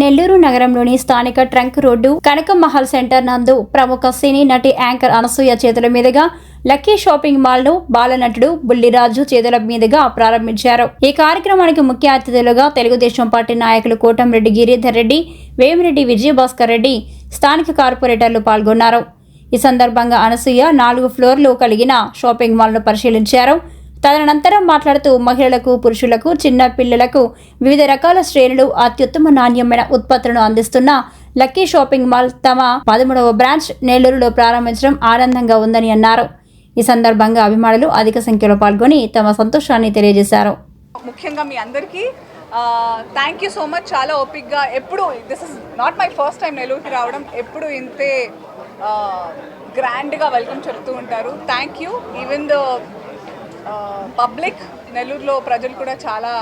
నెల్లూరు నగరంలోని స్థానిక trunk road Kanaka Mahal centre నందు ప్రముఖ సినీ నటి యాంకర్ అనసూయ చేతుల మీదుగా లక్కీ షాపింగ్ మాల్ను బాలనటుడు బుల్లిరాజు చేతుల మీదుగా ప్రారంభించారు. ఈ కార్యక్రమానికి ముఖ్య అతిథులుగా తెలుగుదేశం పార్టీ నాయకులు కోటంరెడ్డి గిరిధర్ రెడ్డి వేమిరెడ్డి విజయభాస్కర్ రెడ్డి స్థానిక కార్పొరేటర్లు పాల్గొన్నారు. ఈ సందర్భంగా అనసూయ నాలుగు ఫ్లోర్లు కలిగిన షాపింగ్ మాల్ను పరిశీలించారు. తదనంతరం మాట్లాడుతూ మహిళలకు పురుషులకు చిన్న పిల్లలకు వివిధ రకాల శ్రేణులు అత్యుత్తమ నాణ్యమైన ఉత్పత్తులను అందిస్తున్న లక్కీ షాపింగ్ మాల్ తమ పదమూడవ బ్రాంచ్ నెల్లూరులో ప్రారంభించడం ఆనందంగా ఉందని అన్నారు. ఈ సందర్భంగా అభిమానులు అధిక సంఖ్యలో పాల్గొని తమ సంతోషాన్ని తెలియజేశారు. ముఖ్యంగా మీ అందరికీ థ్యాంక్ యూ సో మచ్ చాలా ఓపిక్గా ఎప్పుడు this is not my first time నెల్లూరుకి రావడం. ఎప్పుడు ఇంతే గ్రాండ్గా వెల్కమ్ చెప్తూ ఉంటారు. Thank you even the public నెల్లూరులో ప్రజలు కూడా చాలా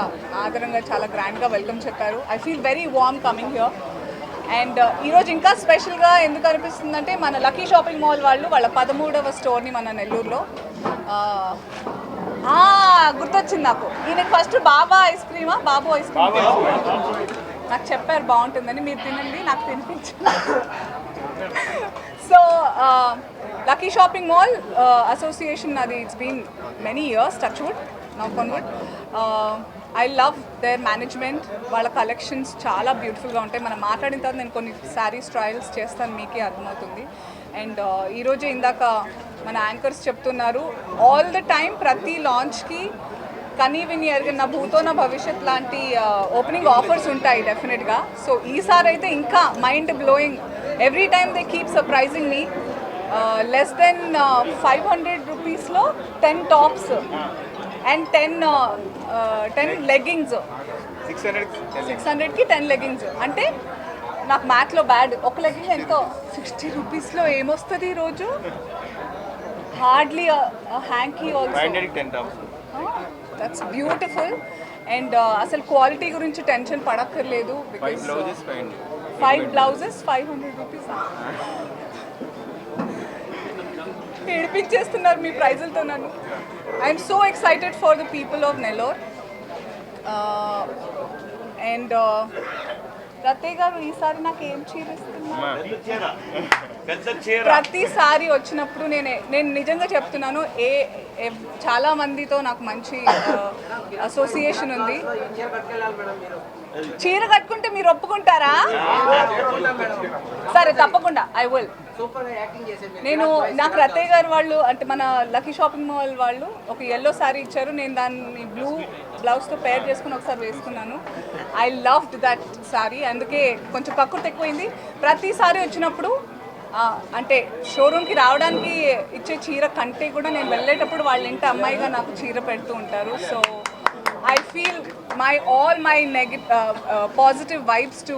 ఆదరంగా చాలా గ్రాండ్గా వెల్కమ్ చెప్పారు. I feel very warm coming here and ఈరోజు ఇంకా స్పెషల్గా ఎందుకు అనిపిస్తుందంటే మన లక్కీ షాపింగ్ మాల్ వాళ్ళు వాళ్ళ పదమూడవ స్టోర్ని మన నెల్లూరులో గుర్తొచ్చింది నాకు. ఈయనకి ఫస్ట్ బాబా ఐస్ క్రీమా బాబు ఐస్ క్రీమ్ నాకు చెప్పారు బాగుంటుందని మీరు తినండి నాకు తినిపించండి. So lucky shopping mall association అది it's been many years touch wood on wood I love their management వాళ్ళ కలెక్షన్స్ చాలా బ్యూటిఫుల్గా ఉంటాయి. మనం మాట్లాడిన తర్వాత నేను కొన్ని శారీస్ ట్రయల్స్ చేస్తాను మీకే అర్థమవుతుంది. అండ్ uh, ఈరోజే ఇందాక మన యాంకర్స్ చెప్తున్నారు ఆల్ ద టైం ప్రతి లాంచ్కి కనీ విని ఎరిగిన భూతో నా భవిష్యత్ లాంటి uh, ఓపెనింగ్ ఆఫర్స్ ఉంటాయి డెఫినెట్గా సో ఈసారి అయితే ఇంకా mind blowing every time they keep surprising me less then five hundred రూపీస్లో ten tops and ten ten leggings six hundred six హండ్రెడ్కి టెన్ లెగ్గింగ్స్ అంటే నాకు మ్యాథ్లో బ్యాడ్ ఒక లెగ్గింగ్ ఎంతో? సిక్స్టీ రూపీస్లో ఏమొస్తుంది ఈరోజు hardly hanky also that's beautiful and అసలు క్వాలిటీ గురించి tension పడక్కర్లేదు because five blouses five hundred rupees. ఏడిపించేస్తున్నారు మీ ప్రైజులతో నన్ను. I'm so excited for the people of Nellore and రతే Uh, గారు ఈసారి నాకు ఏం చీర ఇస్తున్నారు? పెద్ద చీర. ప్రతిసారి వచ్చినప్పుడు నేనే నేను నిజంగా చెప్తున్నాను ఏ చాలా మందితో నాకు మంచి అసోసియేషన్ ఉంది. చీర కట్టుకుంటే మీరు ఒప్పుకుంటారా? సరే తప్పకుండా ఐ విల్ నేను నాకు రతయ్య గారు వాళ్ళు అంటే మన లక్కీ షాపింగ్ మాల్ వాళ్ళు ఒక ఎల్లో శారీ ఇచ్చారు. నేను దాన్ని బ్లూ బ్లౌజ్తో పేర్ చేసుకుని ఒకసారి వేసుకున్నాను. ఐ లవ్ దట్ శారీ అందుకే కొంచెం కక్కుర్తి ఎక్కువైంది. ప్రతిసారి వచ్చినప్పుడు అంటే షోరూమ్కి రావడానికి ఇచ్చే చీర కంటే కూడా నేను వెళ్ళేటప్పుడు వాళ్ళ ఇంటి అమ్మాయిగా నాకు చీర పెడుతూ ఉంటారు. So I feel my all my నెగ positive vibes to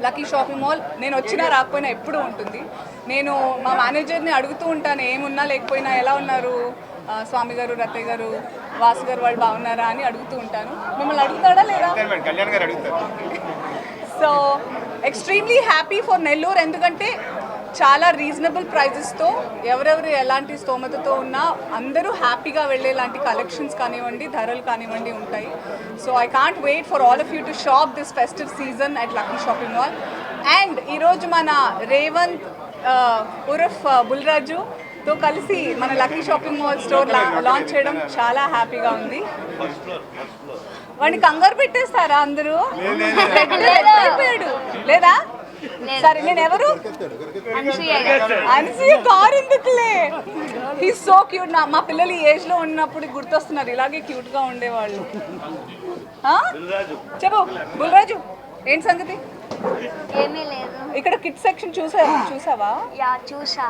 lucky shopping mall నేను వచ్చినా రాకపోయినా ఎప్పుడూ ఉంటుంది. నేను మా మేనేజర్ని అడుగుతూ ఉంటాను ఏమున్నా లేకపోయినా ఎలా ఉన్నారు? స్వామి గారు రత్తయ్య గారు వాసు గారు వాళ్ళు బాగున్నారా? అని అడుగుతూ ఉంటాను. మిమ్మల్ని అడుగుతాడా లేదా? మేడం కళ్యాణ్ గారు అడుగుతారు. So extremely happy for Nellore ఎందుకంటే చాలా రీజనబుల్ ప్రైజెస్తో ఎవరెవరు ఎలాంటి స్తోమతతో ఉన్నా అందరూ హ్యాపీగా వెళ్ళేలాంటి కలెక్షన్స్ కానివ్వండి ధరలు కానివ్వండి ఉంటాయి. So I can't wait for all of you to shop this festive season at lucky shopping mall and ఈరోజు మన రేవంత్ ఉరఫ్ బుల్రాజుతో కలిసి మన lucky shopping mall store launch చేయడం చాలా హ్యాపీగా ఉంది. వాడిని కంగారు పెట్టేస్తారా అందరూ? లేదా? సరే నేను ఎవరు? అనసూయ కారు ఎందుకులే? హీ సో క్యూట్ నా మా పిల్లలు ఈ ఏజ్లో ఉన్నప్పుడు గుర్తొస్తున్నారు. ఇలాగే క్యూట్గా ఉండేవాళ్ళు. ఆ? చెప్పు. బుల్రాజు ఏంటి సంగతి? ఏమీ లేదు. ఇక్కడ కిడ్ సెక్షన్ చూసా చూసావా? యా చూసా.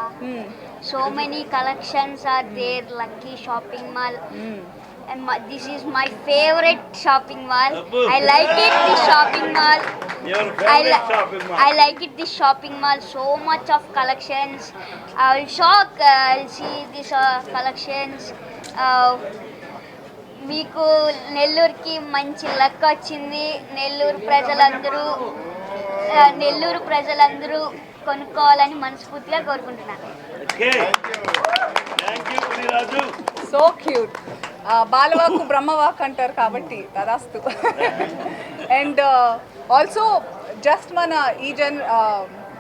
So many collections are there lucky shopping mall and my, this is my favorite shopping mall i like it this shopping mall I, li- I like it this shopping mall so much of collections i will shock uh, i'll see this uh, collections uh, మీకు నెల్లూరుకి మంచి luck వచ్చింది నెల్లూరు ప్రజలందరూ నెల్లూరు ప్రజలందరూ కొనుక్కోవాలని మనస్ఫూర్తిగా కోరుకుంటున్నాను so cute బాలవాకు బ్రహ్మవాక్ అంటారు కాబట్టి తదాస్తు. అండ్ ఆల్సో జస్ట్ మన ఈ జన్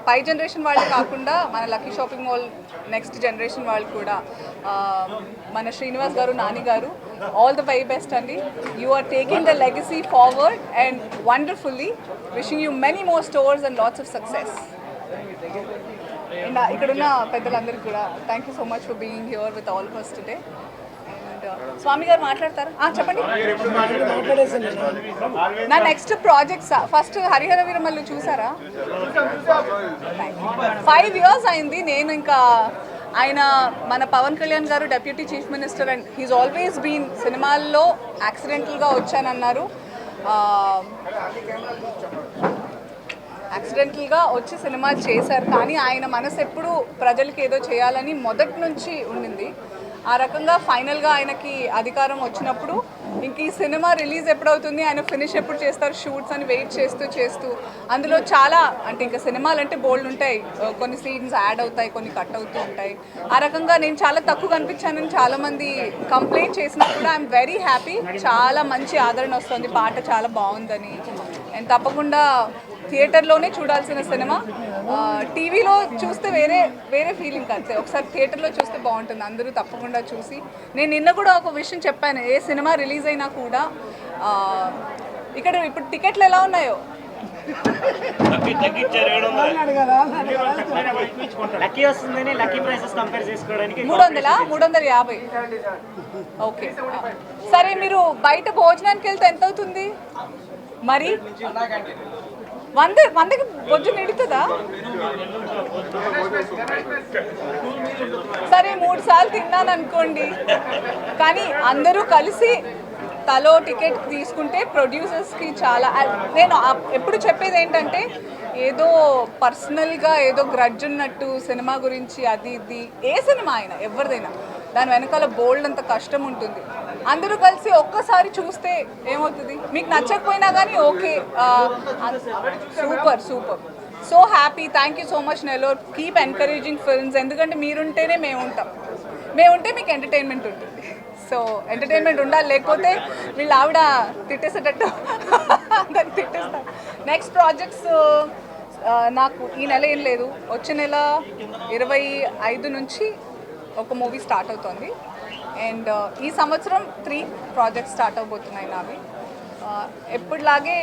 పై జనరేషన్ వాళ్ళే కాకుండా మన lucky shopping mall next generation వాళ్ళు కూడా మన Srinivas garu Nani garu all the very best అండి. You are taking the legacy forward and wonderfully wishing you many more stores and lots of success and ఇక్కడున్న పెద్దలందరికీ కూడా thank you so much for being here with all first today Swami garu మాట్లాడతారు? చెప్పండి. నా next projects first Harihara Veeramallu చూసారా? Five years అయింది. నేను ఇంకా ఆయన మన Pawan Kalyan garu deputy chief minister and he's always been సినిమాల్లో యాక్సిడెంటల్గా వచ్చానన్నారు. యాక్సిడెంటల్గా వచ్చి సినిమా చేశారు. కానీ ఆయన మనసు ఎప్పుడు ప్రజలకి ఏదో చేయాలని మొదటి నుంచి ఉండింది. ఆ రకంగా ఫైనల్గా ఆయనకి అధికారం వచ్చినప్పుడు ఇంక ఈ సినిమా రిలీజ్ ఎప్పుడవుతుంది ఆయన ఫినిష్ ఎప్పుడు చేస్తారు షూట్స్ అని వెయిట్ చేస్తూ చేస్తూ. అందులో చాలా అంటే ఇంకా సినిమాలు అంటే బోల్డ్ ఉంటాయి. కొన్ని సీన్స్ యాడ్ అవుతాయి కొన్ని కట్ అవుతూ ఉంటాయి. ఆ రకంగా నేను చాలా తక్కువ కనిపించానని చాలామంది కంప్లైంట్ చేసినా కూడా ఐఎమ్ వెరీ హ్యాపీ. చాలా మంచి ఆదరణ వస్తుంది పాట చాలా బాగుందని. అండ్ తప్పకుండా థియేటర్లోనే చూడాల్సిన సినిమా. టీవీలో చూస్తే వేరే వేరే ఫీలింగ్ అంతే. ఒకసారి థియేటర్లో చూస్తే బాగుంటుంది. అందరూ తప్పకుండా చూసి. నేను నిన్న కూడా ఒక విషయం చెప్పాను. ఏ సినిమా రిలీజ్ అయినా కూడా ఆ, ఇక్కడ ఇప్పుడు టికెట్లు ఎలా ఉన్నాయో? మూడు వందల? మూడు వందల యాభై. ఓకే. సరే మీరు బయట భోజనానికి వెళ్తే ఎంత అవుతుంది మరి వంద వందకి బొజ్జు నిడుతుందా? సరే మూడు సార్లు తిన్నాను అనుకోండి. కానీ అందరూ కలిసి తలో టికెట్ తీసుకుంటే ప్రొడ్యూసర్స్కి చాలా నేను ఎప్పుడు చెప్పేది ఏంటంటే ఏదో పర్సనల్గా ఏదో గ్రడ్జ్ ఉన్నట్టు సినిమా గురించి అది ఇది ఏ సినిమా అయినా ఎవరిదైనా దాని వెనకాల బోల్డ్ అంత కష్టం ఉంటుంది. అందరూ కలిసి ఒక్కసారి చూస్తే ఏమవుతుంది? మీకు నచ్చకపోయినా కానీ okay. Super super. So happy. Thank you so much Nellore. Keep encouraging films ఎందుకంటే మీరుంటేనే మేము ఉంటాం మేము ఉంటే మీకు ఎంటర్టైన్మెంట్ ఉంటుంది. సో ఎంటర్టైన్మెంట్ ఉండాలి లేకపోతే వీళ్ళు ఆవిడ తిట్టేసేటట్టు దాన్ని తిట్టేస్తారు. నెక్స్ట్ ప్రాజెక్ట్స్ నాకు ఈ నెల ఏం లేదు. వచ్చే నెల ఇరవై ఐదు నుంచి ఒక మూవీ స్టార్ట్ అవుతుంది. అండ్ ఈ సంవత్సరం త్రీ ప్రాజెక్ట్స్ స్టార్ట్ అవబోతున్నాయి నావి. ఆ, ఎప్పటిలాగే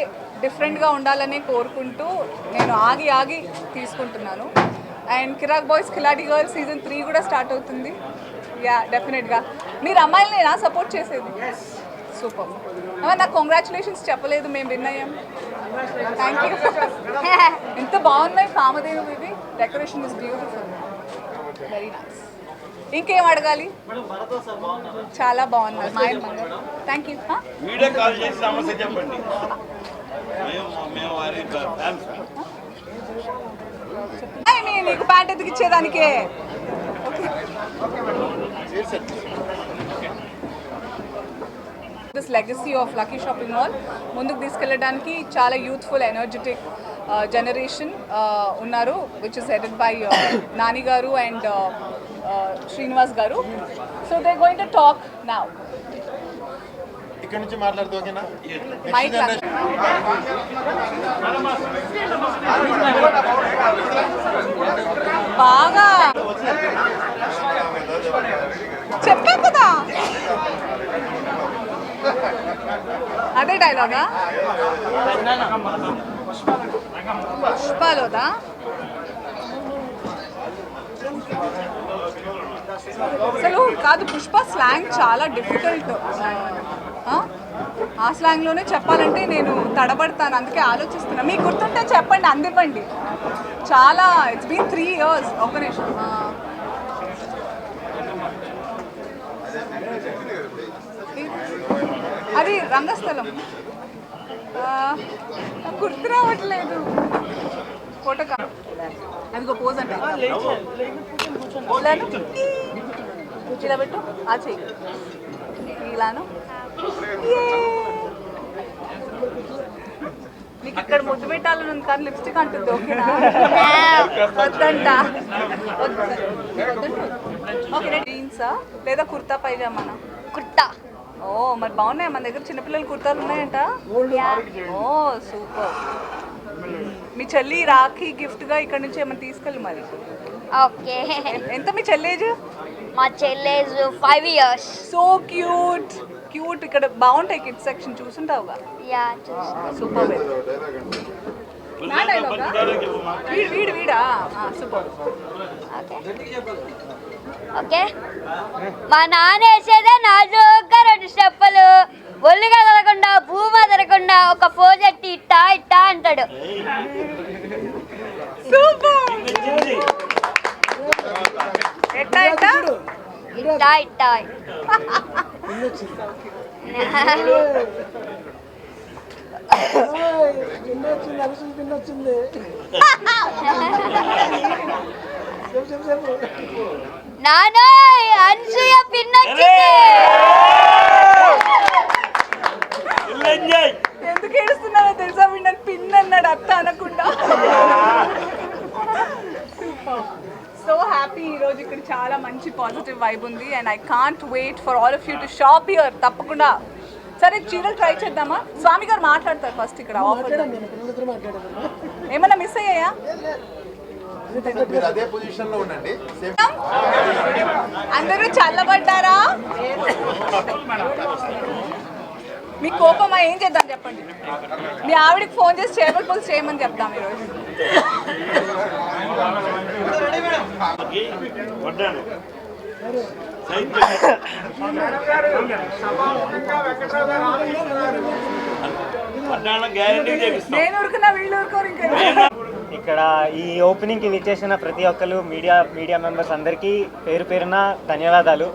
డిఫరెంట్గా ఉండాలనే కోరుకుంటూ నేను ఆగి ఆగి తీసుకుంటున్నాను. And Kiraak boys Khiladi girl season three కూడా స్టార్ట్ అవుతుంది. యా డెఫినెట్గా మీరు అమ్మాయిలనేనా సపోర్ట్ చేసేది? సూపర్ నాకు కంగ్రాచులేషన్స్ చెప్పలేదు మేము విన్ అయ్యాం థ్యాంక్ యూ ఎంత బాగున్నాయి కామధేను ఇది decoration is beautiful very nice ఇంకేం అడగాలి? చాలా బాగున్నారు. మా థ్యాంక్ యూ వీడియో కాల్ చేసి సమస్య చెప్పండి. మేము మేము వారి ఫ్యాన్స్ నీకు ప్యాంట్ ఎందుకు ఇచ్చేదానికే? This legacy of lucky shopping mall ముందుకు తీసుకెళ్ళడానికి చాలా యూత్ఫుల్ ఎనర్జెటిక్ జనరేషన్ ఉన్నారు which is headed by Nani garu and Srinivas garu. So they going to talk now ఇక్కడ నుంచి మాట్లాడుతూ ఓకేనా? మైక్ బాగా. చెప్పాను కదా. అదే డైలాగా పుష్పాలోదా? అసలు కాదు పుష్ప స్లాంగ్ చాలా డిఫికల్ట్ ఆ? స్లాంగ్లోనే చెప్పాలంటే నేను తడబడతాను అందుకే ఆలోచిస్తున్నా. మీకు గుర్తుంటే చెప్పండి అందివ్వండి. చాలా ఇట్స్ బీన్ త్రీ ఇయర్స్ ఒక నిమిషం. అది రంగస్థలం. గుర్తు రావట్లేదు. ఫోటో కా అదిగో పోజ్ అంటే. ఇలా పెట్టు ఆ చెయ్యి. ఇలాను నీకు ఇక్కడ ముద్దు పెట్టాలని ఉంది కానీ లిప్స్టిక్ అంటుంది ఓకేనా? వద్దంట. వద్దు ఓకే జీన్సా? లేదా కుర్తా పైజామానా కుర్తా. ఓ మరి బాగున్నాయి? మన దగ్గర చిన్నపిల్లల కుర్తాలు ఉన్నాయంట? ఓ సూపర్. మీ చెల్లి రాఖీ గిఫ్ట్గా ఇక్కడ నుంచి ఏమైనా తీసుకెళ్ళి మరి. ఓకే ఎంత మీ చెల్లి ఏజ్? మా చెల్లేజ్ five years so cute cute ఇక్కడ బాగుంటాయి కిడ్స్ సెక్షన్ చూసుంటావుగా యా సూపర్ నా డైలాగా వీడు వీడు వీడా? సూపర్ ఓకే మా నాన్న వేసేదే నాజుగ్గా రెండు స్టెప్పులు. ఒళ్ళు కదలకుండా భూమి కదలకుండా ఒక పోజెట్టి ఇట్టా ఇట్టా అంటాడు. సూపర్ ఎట్టా ఎట్టా? ఇట్టా ఇట్టా నాన్న అన్సూయ పిన్నొచ్చింది ఎంజాయ్ ఎందుకు ఏడుస్తున్నావో తెలుసా వీడు నన్ను పిన్ అన్నాడు అత్త అనకుండా సో హ్యాపీ ఈ రోజు ఇక్కడ చాలా మంచి పాజిటివ్ వైబ్ ఉంది and I can't wait for all of you to shop here తప్పకుండా. సరే చీరలు ట్రై చేద్దామా? స్వామి గారు మాట్లాడతారు ఫస్ట్ ఇక్కడ ఆఫర్ ఏమన్నా మిస్ అయ్యాయా? మీరు అదే పొజిషన్లో ఉండండి. సేమ్ అందరూ చల్లబడ్డారా? మీ కోపమా? ఏం చేద్దాం చెప్పండి. మీ ఆవిడకి ఫోన్ చేసి చేపల పులుసు చేయమని చెప్తాం ఈరోజు. ఇక్కడ ఈ ఓపెనింగ్కి విచ్చేసిన ప్రతి ఒక్కరు మీడియా మీడియా మెంబర్స్ అందరికీ పేరు పేరున ధన్యవాదాలు.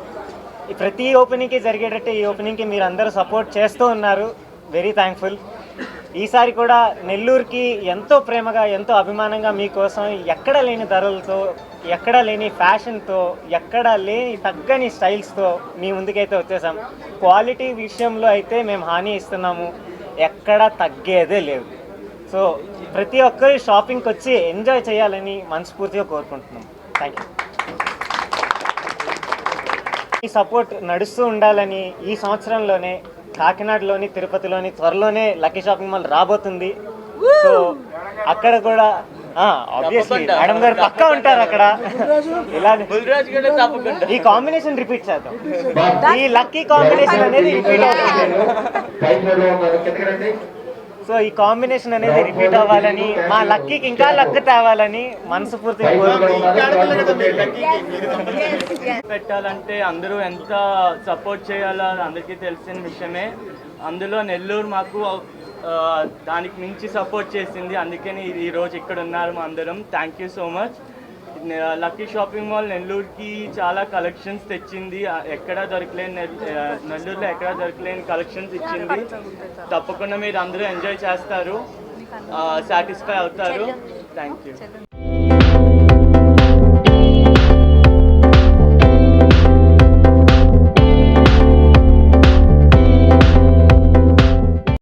ఈ ప్రతి ఓపెనింగ్కి జరిగేటట్టు ఈ ఓపెనింగ్కి మీరు అందరూ సపోర్ట్ చేస్తూ ఉన్నారు. వెరీ థ్యాంక్ఫుల్ ఈసారి కూడా నెల్లూరుకి ఎంతో ప్రేమగా ఎంతో అభిమానంగా మీకోసం ఎక్కడ లేని ధరలతో ఎక్కడ లేని ఫ్యాషన్తో ఎక్కడ లేని తగ్గని స్టైల్స్తో మీ ముందుకైతే వచ్చేసాం. క్వాలిటీ విషయంలో అయితే మేము హాని ఇస్తున్నాము. ఎక్కడ తగ్గేదే లేదు. సో ప్రతి ఒక్కరు షాపింగ్కి వచ్చి ఎంజాయ్ చేయాలని మనస్ఫూర్తిగా కోరుకుంటున్నాం. థ్యాంక్ యూ ఈ సపోర్ట్ నడుస్తూ ఉండాలని ఈ సంవత్సరంలోనే కాకినాడలోని తిరుపతిలోని త్వరలోనే లక్కీ షాపింగ్ మాల్ రాబోతుంది. సో అక్కడ కూడా ఆబ్వియస్లీ మేడం గారు పక్కా ఉంటారు అక్కడ. ఇలా ఈ కాంబినేషన్ రిపీట్ చేద్దాం. ఈ లక్కీ కాంబినేషన్ అనేది రిపీట్ అవుతుంది. సో ఈ కాంబినేషన్ అనేది రిపీట్ అవ్వాలని మా లక్కీకి ఇంకా లక్ తేవాలని మనస్ఫూర్తిగా కోరుకుంటున్నాం. పెట్టాలంటే అందరూ ఎంత సపోర్ట్ చేయాలో అది అందరికీ తెలిసిన విషయమే. అందులో నెల్లూరు మాకు దానికి మించి సపోర్ట్ చేసింది. అందుకని ఈ- ఈ రోజు ఇక్కడ ఉన్నారు మా అందరం. Thank you so much lucky shopping mall నెల్లూరుకి చాలా కలెక్షన్స్ తెచ్చింది. ఎక్కడా దొరకలేని నెల్లూరులో ఎక్కడా దొరకలేని కలెక్షన్స్ ఇచ్చింది. తప్పకుండా మీరు అందరూ ఎంజాయ్ చేస్తారు. సాటిస్ఫై అవుతారు. Thank you